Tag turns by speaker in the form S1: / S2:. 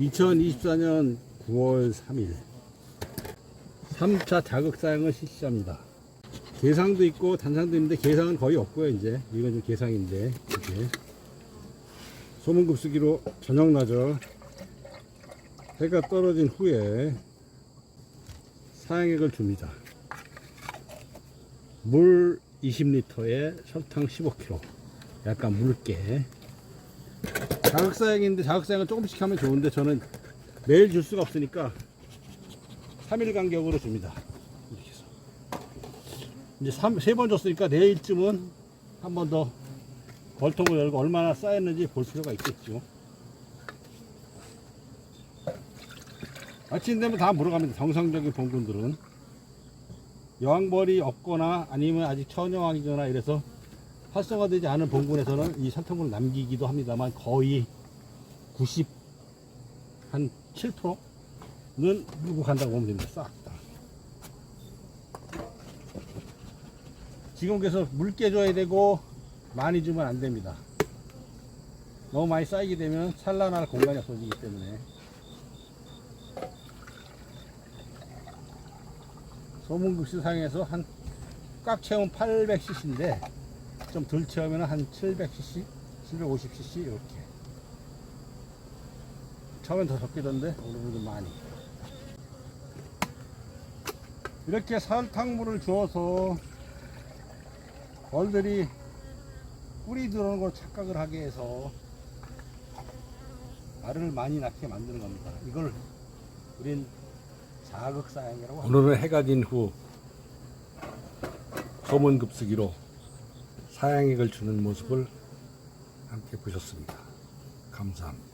S1: 2024년 9월 3일. 3차 자극 사양을 실시합니다. 개상도 있고 단상도 있는데 개상은 거의 없고요 이제. 이건 좀 개상인데 이제 소문급수기로 저녁 낮어 해가 떨어진 후에 사양액을 줍니다. 물 20리터에 설탕 15kg 약간 묽게 자극사양인데 자극사양은 조금씩 하면 좋은데 저는 매일 줄 수가 없으니까 3일 간격으로 줍니다. 이렇게 해서. 이제 3, 번 줬으니까 내일쯤은 한 번 더 벌통을 열고 얼마나 쌓였는지 볼 필요가 있겠죠. 아침 되면 다 물어갑니다. 정상적인 봉군들은. 여왕벌이 없거나 아니면 아직 처녀왕이거나 이래서 활성화되지 않은 봉군에서는 이 설탕물을 남기기도 합니다만 거의 90, 한 7%는 물고 간다고 보면 됩니다. 싹 다. 지금 그래서 묽게 줘야 되고 많이 주면 안 됩니다. 너무 많이 쌓이게 되면 산란할 공간이 없어지기 때문에 소문급수상에서 한 꽉 채우면 800cc인데 좀 덜 채우면 한 700cc, 750cc 이렇게. 처음엔 더 적게던데 오늘은 좀 많이. 이렇게 설탕물을 주어서 벌들이 꿀이 들어오는 걸 착각을 하게 해서 알을 많이 낳게 만드는 겁니다. 이걸 우린 자극사양이라고 합니다. 오늘은 해가 진 후 소문급수기로 사양액을 주는 모습을 함께 보셨습니다. 감사합니다.